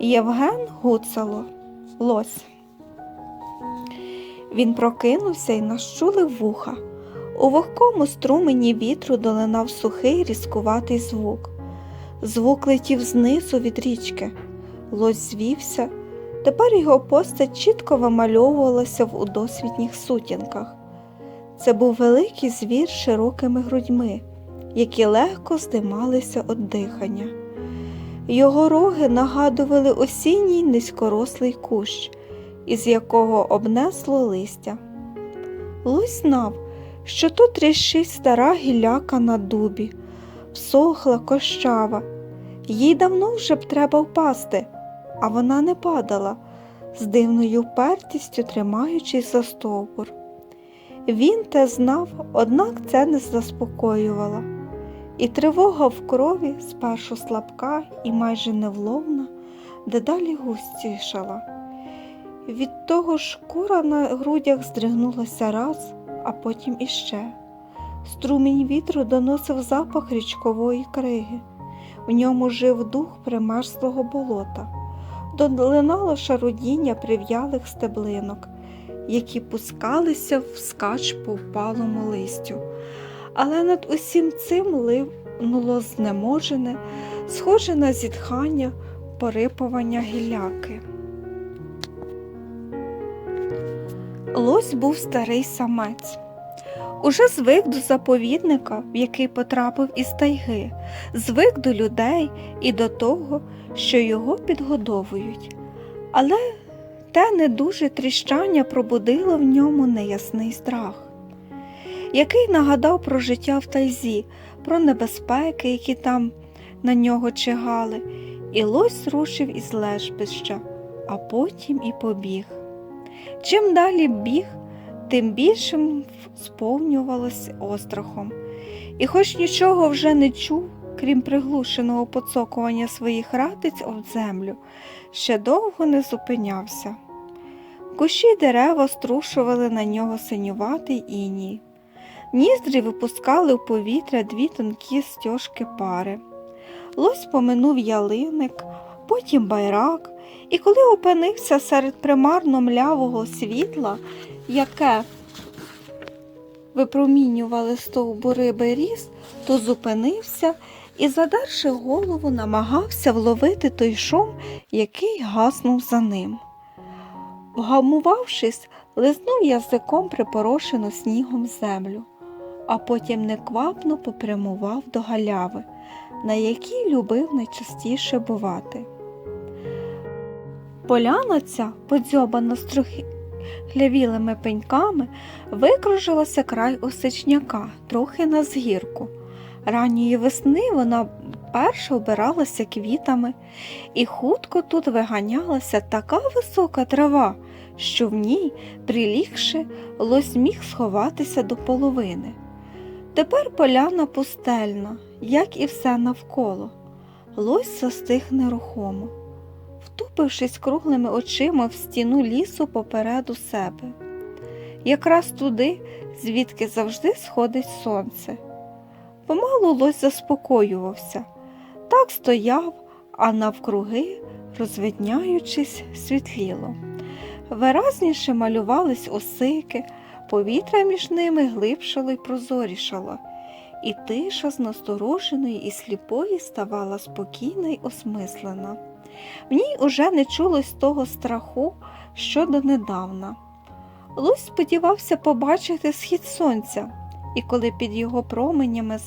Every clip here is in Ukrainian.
Євген Гуцало Лось. Він прокинувся і нащулив вуха. У вогкому струмені вітру долинав сухий різкуватий звук. Звук летів знизу від річки. Лось звівся. Тепер його постать чітко вимальовувалася в удосвітніх сутінках. Це був великий звір з широкими грудьми, які легко здималися від дихання. Його роги нагадували осінній низькорослий кущ, із якого обнесло листя. Лось знав, що тут тріщить стара гілляка на дубі, всохла кощава. Їй давно вже б треба впасти, а вона не падала, з дивною впертістю тримаючись за стовбур. Він те знав, однак це не заспокоювало. І тривога в крові, спершу слабка і майже невловна, дедалі густішала. Від того шкура на грудях здригнулася раз, а потім іще. Струмінь вітру доносив запах річкової криги. В ньому жив дух примерзлого болота, долинало шарудіння прив'ялих стеблинок, які пускалися вскач по впалому листю. Але над усім цим ливнуло знеможене, схоже на зітхання, порипування гілляки. Лось був старий самець. Уже звик до заповідника, в який потрапив із тайги, звик до людей і до того, що його підгодовують. Але те недуже тріщання пробудило в ньому неясний страх, який нагадав про життя в тайзі, про небезпеки, які там на нього чигали, і лось рушив із лежбища, а потім і побіг. Чим далі біг, тим більшим сповнювалось острахом, і хоч нічого вже не чув, крім приглушеного поцокування своїх ратиць об землю, ще довго не зупинявся. Кущі дерева струшували на нього синюватий іній. Ніздрі випускали в повітря дві тонкі стяжки пари. Лось поминув ялиник, потім байрак, і коли опинився серед примарно млявого світла, яке випромінювали стовбури беріз, то зупинився і, задерши голову, намагався вловити той шум, який гаснув за ним. Вгамувавшись, лизнув язиком припорошену снігом землю, а потім неквапно попрямував до галяви, на якій любив найчастіше бувати. Поляна ця, подзьобана струхлявілими пеньками, викружилася край осичняка, трохи на згірку. Ранньої весни вона перша обиралася квітами, і хутко тут виганялася така висока трава, що в ній, прилігши, лось міг сховатися до половини. Тепер поляна пустельна, як і все навколо. Лось застиг нерухомо втупившись круглими очима в стіну лісу попереду себе, якраз туди, звідки завжди сходить сонце. Помалу лось заспокоювався, так стояв, а навкруги, розвидняючись, світліло. Виразніше малювались осики, повітря між ними глибшало й прозорішало, і тиша з настороженої і сліпої ставала спокійна й осмислена. В ній уже не чулось того страху, що донедавна. Лусь сподівався побачити схід сонця, і коли під його променями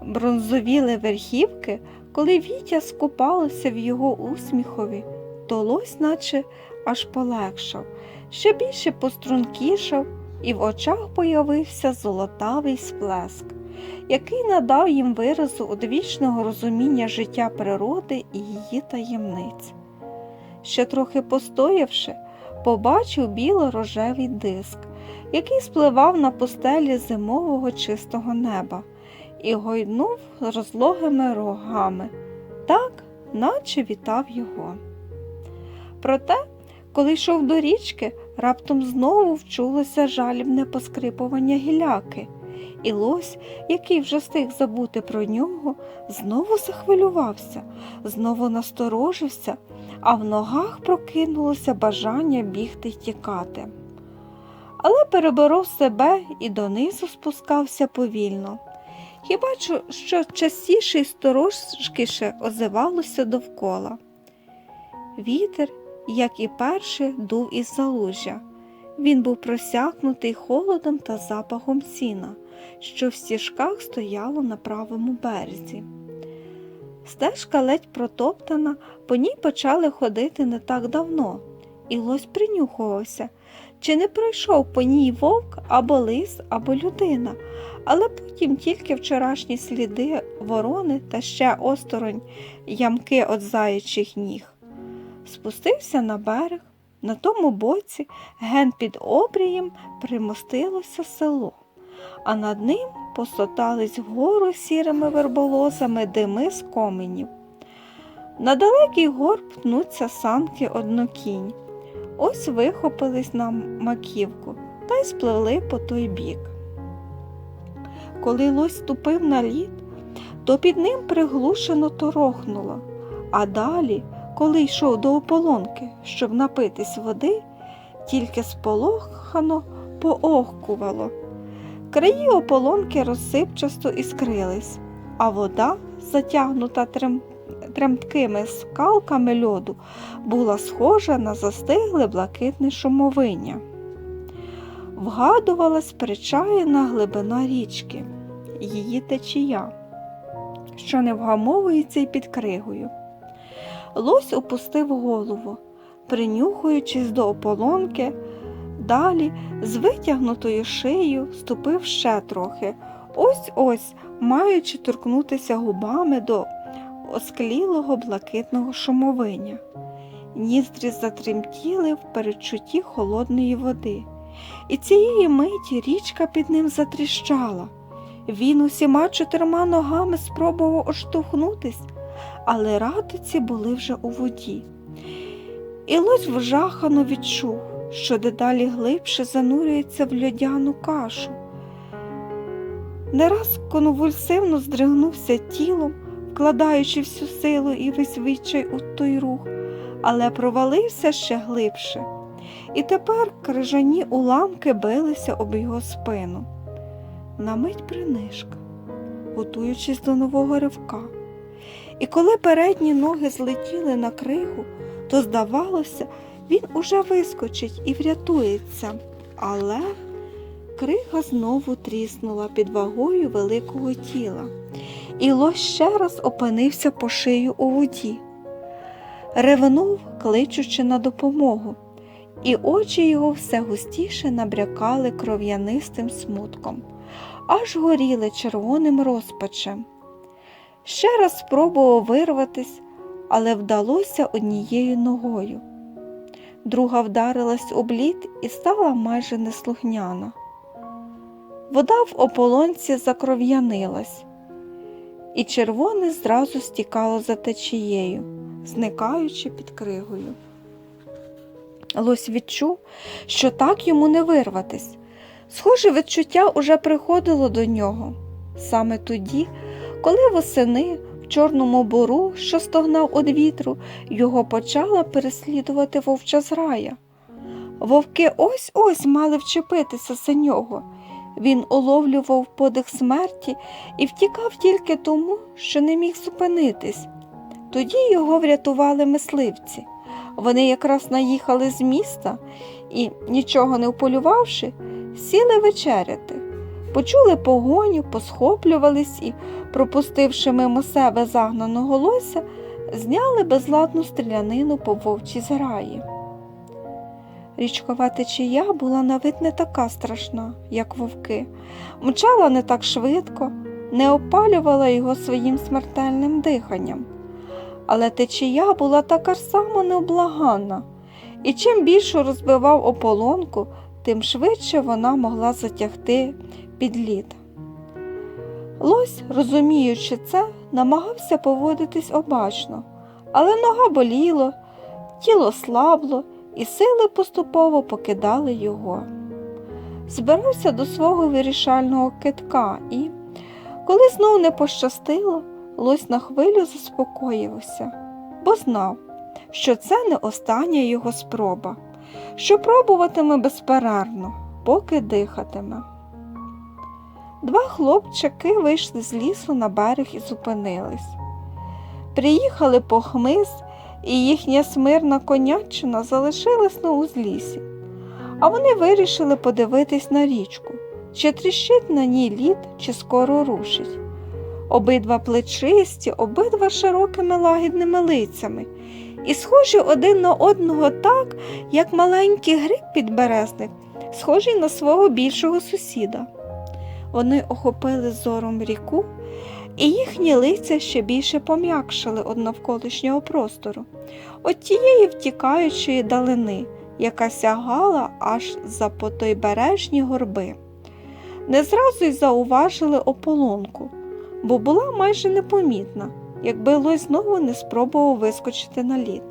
забронзовіли верхівки, коли вітя скупалося в його усміхові, то лось наче аж полегшав, ще більше пострункішав, і в очах появився золотавий сплеск який надав їм виразу одвічного розуміння життя природи і її таємниць. Ще трохи постоявши, побачив біло-рожевий диск, який спливав на постелі зимового чистого неба і гойнув розлогими рогами, так, наче вітав його. Проте, коли йшов до річки, раптом знову вчулося жалібне поскрипування гіляки і лось, який вже встиг забути про нього, знову захвилювався, знову насторожився, а в ногах прокинулося бажання бігти й тікати. Але переборов себе і донизу спускався повільно. Що- що частіше й сторожкіше озивалося довкола. Вітер, як і перший, дув із залужжя. Він був просякнутий холодом та запахом сіна, що в стіжках стояло на правому березі. Стежка ледь протоптана, по ній почали ходити не так давно, і лось принюхувався, чи не пройшов по ній вовк або лис, або людина, але потім тільки вчорашні сліди ворони та ще осторонь ямки від заячих ніг. Спустився на берег, на тому боці, ген під обрієм, примостилося село, а над ним посотались вгору сірими верболозами дими з коменів. На далекий горб пнуться санки однокінь. Ось вихопились на маківку та й спливли по той бік. Коли лось ступив на лід, то під ним приглушено торохнуло, а далі, коли йшов до ополонки, щоб напитись води, тільки сполохано поохкувало. Краї ополонки розсипчасто іскрились, а вода, затягнута трем... тремкими скалками льоду, була схожа на застигле блакитне шумовиння. Вгадувалась причаяна глибина річки, її течія, що не вгамовується й під кригою. Лось опустив голову, принюхуючись до ополонки, далі з витягнутою шиєю ступив ще трохи, ось ось маючи торкнутися губами до осклілого блакитного шумовиня. Ніздрі затремтіли в передчутті холодної води, і цієї миті річка під ним затріщала. Він усіма чотирма ногами спробував оштовхнутись, але ратиці були вже у воді. І лось вжахано відчув, що дедалі глибше занурюється в льодяну кашу. Не раз конвульсивно здригнувся тілом, вкладаючи всю силу і весь відчай у той рух, але провалився ще глибше, і тепер крижані уламки билися об його спину. На мить принишка, готуючись до нового ривка. І коли передні ноги злетіли на кригу, то, здавалося, він уже вискочить і врятується, але крига знову тріснула під вагою великого тіла, і лось ще раз опинився по шию у воді. Ревнув, кличучи на допомогу, і очі його все густіше набрякали кров'янистим смутком, аж горіли червоним розпачем. Ще раз спробував вирватись, але вдалося однією ногою. Друга вдарилась об лід і стала майже неслухняна. Вода в ополонці закров'янилась, і червоне зразу стікало за течією, зникаючи під кригою. Лось відчув, що так йому не вирватись. Схоже, відчуття уже приходило до нього саме тоді, коли восени в чорному бору, що стогнав від вітру, його почала переслідувати вовча зграя. Вовки ось ось мали вчепитися за нього. Він уловлював подих смерті і втікав тільки тому, що не міг зупинитись. Тоді його врятували мисливці. Вони якраз наїхали з міста і, нічого не вполювавши, сіли вечеряти. Почули погоню, посхоплювались і, пропустивши мимо себе загнаного лося, зняли безладну стрілянину по вовчій зграї. Річкова течія була на вид не така страшна, як вовки, мчала не так швидко, не опалювала його своїм смертельним диханням. Але течія була така ж само необлаганна, і чим більше розбивав ополонку, тим швидше вона могла затягти під лід. Лось, розуміючи це, намагався поводитись обачно, але нога боліло, тіло слабло, і сили поступово покидали його. збирався до свого вирішального китка і, коли знов не пощастило, лось на хвилю заспокоївся, бо знав, що це не остання його спроба, що пробуватиме безперервно, поки дихатиме. Два хлопчики вийшли з лісу на берег і зупинились. Приїхали по хмиз, і їхня смирна конячина залишилась на узлісі, а вони вирішили подивитись на річку, чи тріщить на ній лід, чи скоро рушить. Обидва плечисті, обидва широкими лагідними лицями, і схожі один на одного так, як маленький гриб підберезник, схожий на свого більшого сусіда. Вони охопили зором ріку, і їхні лиця ще більше пом'якшили од навколишнього простору, от тієї втікаючої далини, яка сягала аж за потойбережні горби. Не зразу й зауважили ополонку, бо була майже непомітна, якби лось знову не спробував вискочити на лід.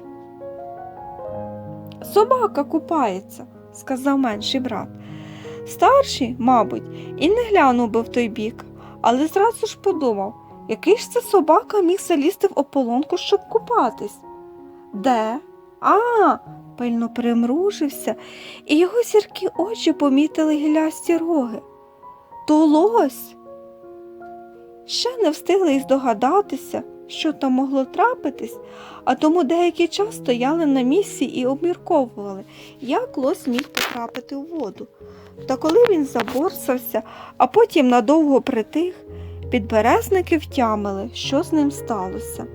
Собака купається, сказав менший брат. Старший, мабуть, і не глянув би в той бік, але зразу ж подумав, який ж це собака міг залізти в ополонку, щоб купатись. Де? А, пильно примружився, і його сіркі очі помітили гілясті роги. То лось. Ще не встигли й здогадатися, що там могло трапитись, а тому деякий час стояли на місці і обмірковували, як лось міг потрапити у воду. Та коли він заборсався, а потім надовго притих, підберезники втямили, що з ним сталося.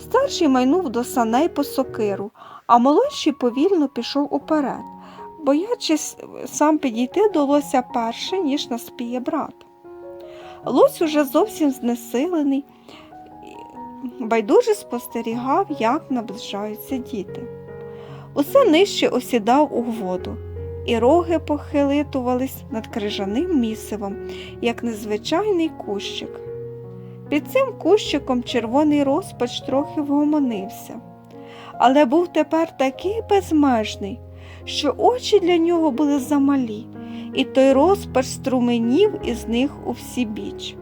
Старший майнув до саней по сокиру, а молодший повільно пішов уперед, боячись сам підійти до лося перше, ніж наспіє брат. Лось уже зовсім знесилений, байдуже спостерігав, як наближаються діти. Усе нижче осідав у воду, і роги похилитувались над крижаним місивом, як незвичайний кущик. Під цим кущиком червоний розпач трохи вгомонився, але був тепер такий безмежний, що очі для нього були замалі, і той розпач струменів із них у всі біч.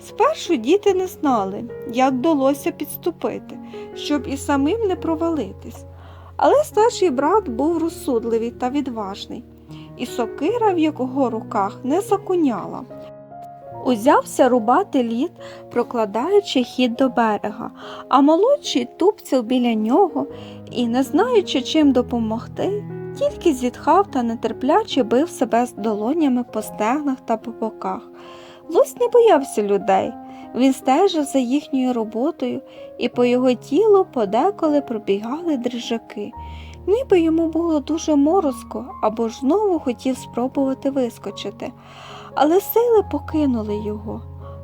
Спершу діти не знали, як вдалося підступити, щоб і самим не провалитись. Але старший брат був розсудливий та відважний, і сокира в його руках не закуняла. Узявся рубати лід, прокладаючи хід до берега, а молодший тупцяв біля нього і, не знаючи, чим допомогти, тільки зітхав та нетерпляче бив себе з долонями по стегнах та по боках. Лось не боявся людей. Він стежив за їхньою роботою, і по його тілу подеколи пробігали дрижаки. Ніби йому було дуже морозко або ж знову хотів спробувати вискочити, але сили покинули його.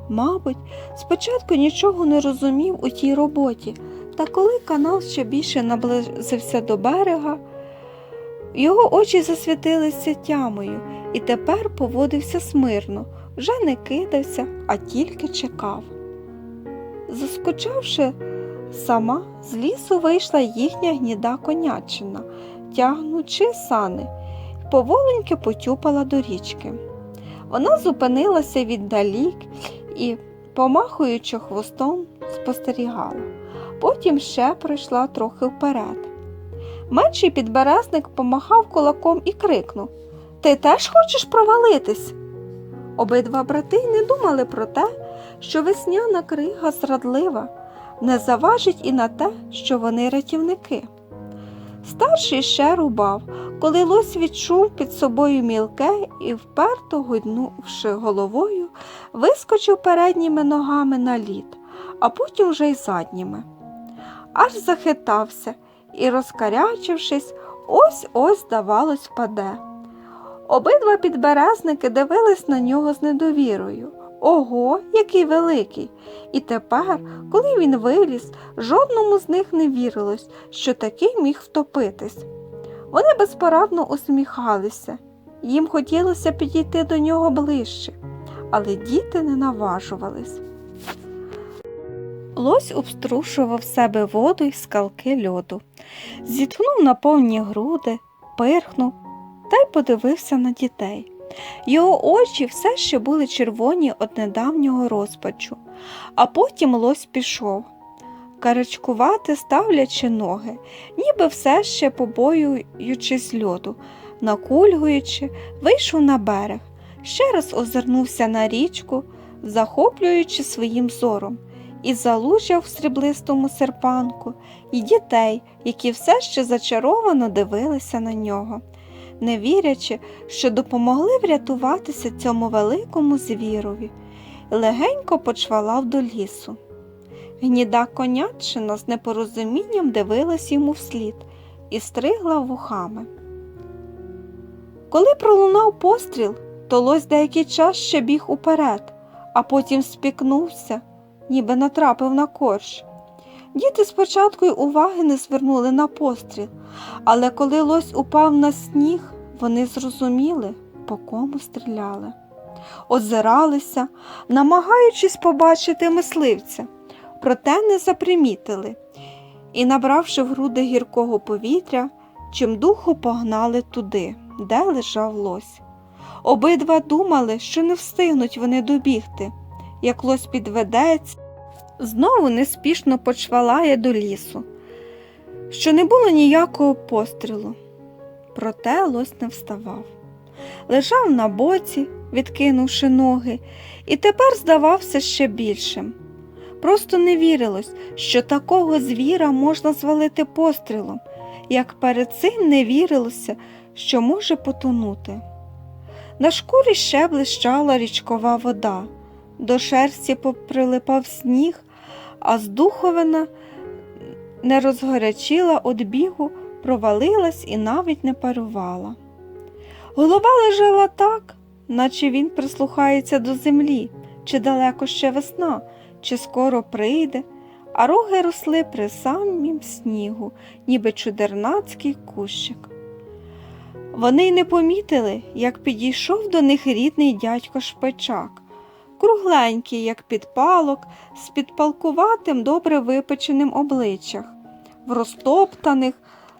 Мабуть, спочатку нічого не розумів у тій роботі, та коли канал ще більше наблизився до берега, його очі засвітилися тямою і тепер поводився смирно вже не кидався, а тільки чекав. Заскочавши сама, з лісу вийшла їхня гніда конячина, тягнучи сани, і поволеньки потюпала до річки. Вона зупинилася віддалік і, помахуючи хвостом, спостерігала. Потім ще пройшла трохи вперед. Менший підберезник помахав кулаком і крикнув Ти теж хочеш провалитись? Обидва брати не думали про те, що весняна крига зрадлива, не заважить і на те, що вони рятівники. Старший ще рубав, коли лось відчув під собою мілке і, вперто гойднувши головою, вискочив передніми ногами на лід, а потім вже й задніми. Аж захитався і, розкарячившись, ось ось, здавалось, впаде. Обидва підберезники дивились на нього з недовірою. Ого, який великий! І тепер, коли він виліз, жодному з них не вірилось, що такий міг втопитись. Вони безпорадно усміхалися, їм хотілося підійти до нього ближче, але діти не наважувались. Лось обструшував себе воду й скалки льоду, зітхнув на повні груди, пирхнув та й подивився на дітей. Його очі все ще були червоні від недавнього розпачу, а потім лось пішов, карачкувати ставлячи ноги, ніби все ще побоюючись льоду, накульгуючи, вийшов на берег, ще раз озирнувся на річку, захоплюючи своїм зором, і залужав в сріблистому серпанку, і дітей, які все ще зачаровано дивилися на нього, не вірячи, що допомогли врятуватися цьому великому звірові, легенько почвалав до лісу. Гніда конячина з непорозумінням дивилась йому вслід і стригла вухами. Коли пролунав постріл, то лось деякий час ще біг уперед, а потім спікнувся, ніби натрапив на корж. Діти спочатку й уваги не звернули на постріл, але коли лось упав на сніг, вони зрозуміли, по кому стріляли. Озиралися, намагаючись побачити мисливця, проте не запримітили і, набравши в груди гіркого повітря, чим духу погнали туди, де лежав лось. Обидва думали, що не встигнуть вони добігти, як лось підведеться, знову неспішно почвалає до лісу, що не було ніякого пострілу. Проте лось не вставав. Лежав на боці, відкинувши ноги, і тепер здавався ще більшим. Просто не вірилось, що такого звіра можна звалити пострілом, як перед цим не вірилося, що може потонути. На шкурі ще блищала річкова вода, до шерсті поприлипав сніг, а здуховина не розгорячила од бігу, провалилась і навіть не парувала. Голова лежала так, наче він прислухається до землі, чи далеко ще весна, чи скоро прийде, а роги росли при самім снігу, ніби чудернацький кущик. Вони й не помітили, як підійшов до них рідний дядько Шпичак, кругленький, як підпалок, з підпалкуватим, добре випеченим обличчях, в розтоптаних,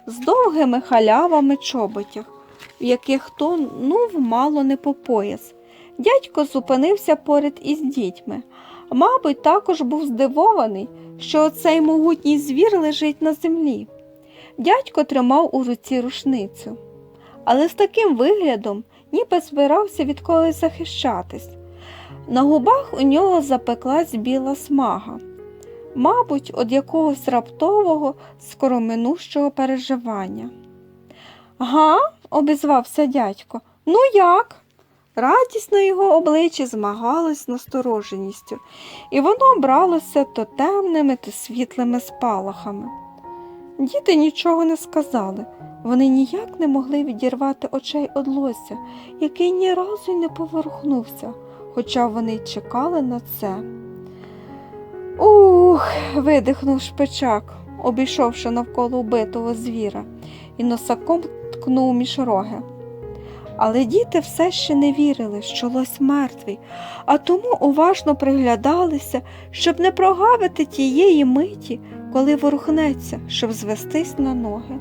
з довгими халявами чоботях, в яких тонув мало не по пояс. Дядько зупинився поряд із дітьми. Мабуть, також був здивований, що оцей могутній звір лежить на землі. Дядько тримав у руці рушницю, але з таким виглядом ніби збирався від когось захищатись. На губах у нього запеклась біла смага, мабуть, від якогось раптового, скороминущого переживання. Га? обізвався дядько. Ну як? Радість на його обличчі змагалась з настороженістю, і воно бралося то темними, то світлими спалахами. Діти нічого не сказали, вони ніяк не могли відірвати очей од лося, який ні разу й не поворухнувся, хоча вони й чекали на це. Ух. видихнув шпичак, обійшовши навколо вбитого звіра, і носаком ткнув між роги. Але діти все ще не вірили, що лось мертвий, а тому уважно приглядалися, щоб не прогавити тієї миті, коли ворухнеться, щоб звестись на ноги.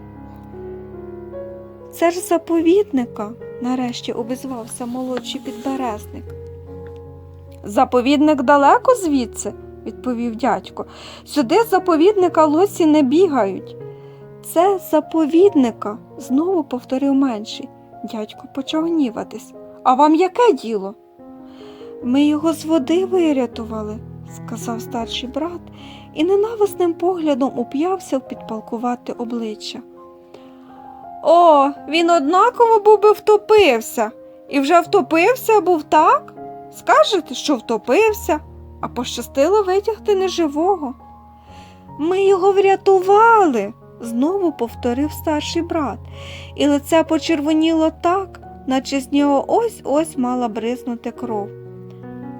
Це ж заповідника, нарешті обізвався молодший підберезник. Заповідник далеко звідси, відповів дядько. Сюди заповідника лосі не бігають. Це заповідника, знову повторив менший. Дядько почав гніватись. А вам яке діло? Ми його з води вирятували, сказав старший брат і ненависним поглядом уп'явся в підпалкувати обличчя. О, він однаково був би втопився. І вже втопився був так? Скажете, що втопився, а пощастило витягти неживого. Ми його врятували, знову повторив старший брат, і лице почервоніло так, наче з нього ось ось мала бризнути кров.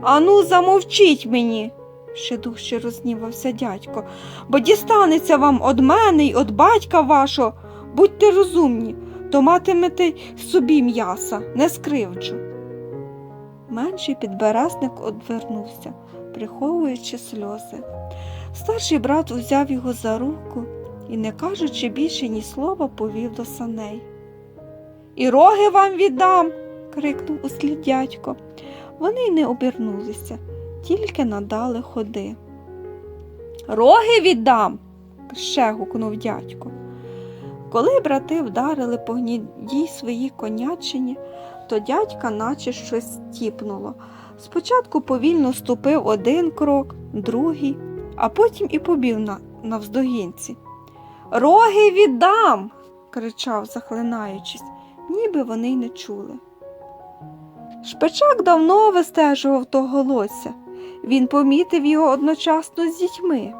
Ану, замовчіть мені, ще дужче рознівався дядько, бо дістанеться вам од мене й од батька вашого. Будьте розумні, то матимете собі м'яса, не скривджу. Менший підберезник одвернувся, приховуючи сльози. Старший брат узяв його за руку і, не кажучи більше ні слова, повів до саней. І роги вам віддам, крикнув услід дядько. Вони й не обернулися, тільки надали ходи. Роги віддам. ще гукнув дядько. Коли брати вдарили по гнідій своїй конячині, то дядька наче щось тіпнуло. Спочатку повільно ступив один крок, другий, а потім і побів на, навздогінці. Роги віддам. кричав, захлинаючись, ніби вони й не чули. Шпичак давно вистежував того лося. Він помітив його одночасно з дітьми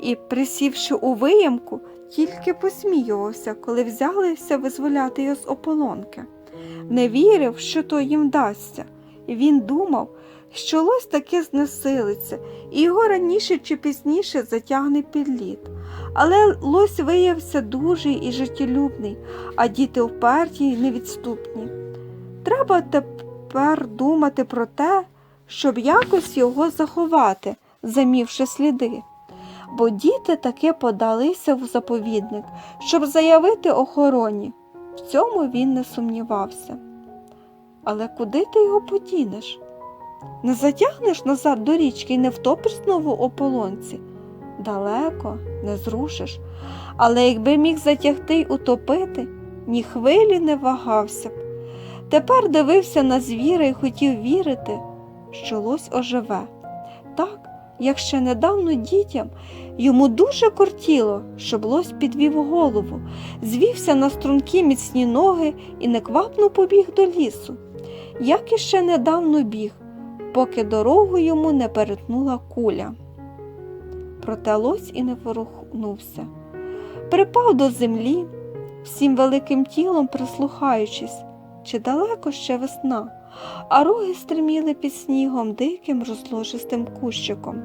і, присівши у виямку, тільки посміювався, коли взялися визволяти його з ополонки. Не вірив, що то їм вдасться, він думав, що лось таки знесилиться, і його раніше чи пізніше затягне під лід. Але лось виявився дужий і життєлюбний, а діти вперті й невідступні. Треба тепер думати про те, щоб якось його заховати, замівши сліди. Бо діти таки подалися в заповідник, щоб заявити охороні. В цьому він не сумнівався. Але куди ти його подінеш? Не затягнеш назад до річки і не втопиш знову ополонці? Далеко, не зрушиш, але якби міг затягти й утопити, ні хвилі не вагався б. Тепер дивився на звіра і хотів вірити, що лось оживе. Як ще недавно дітям йому дуже кортіло, щоб лось підвів голову, звівся на стрункі міцні ноги і неквапно побіг до лісу, як іще недавно біг, поки дорогу йому не перетнула куля. Проте лось і не ворухнувся. Припав до землі, всім великим тілом прислухаючись, чи далеко ще весна, а роги стриміли під снігом диким розложистим кущиком,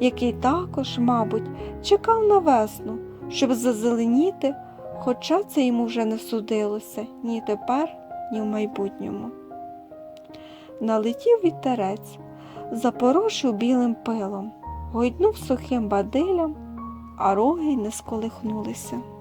який також, мабуть, чекав на весну, щоб зазеленіти, хоча це йому вже не судилося ні тепер, ні в майбутньому. Налетів вітерець, запорошив білим пилом, гойднув сухим бадилям, а роги й не сколихнулися.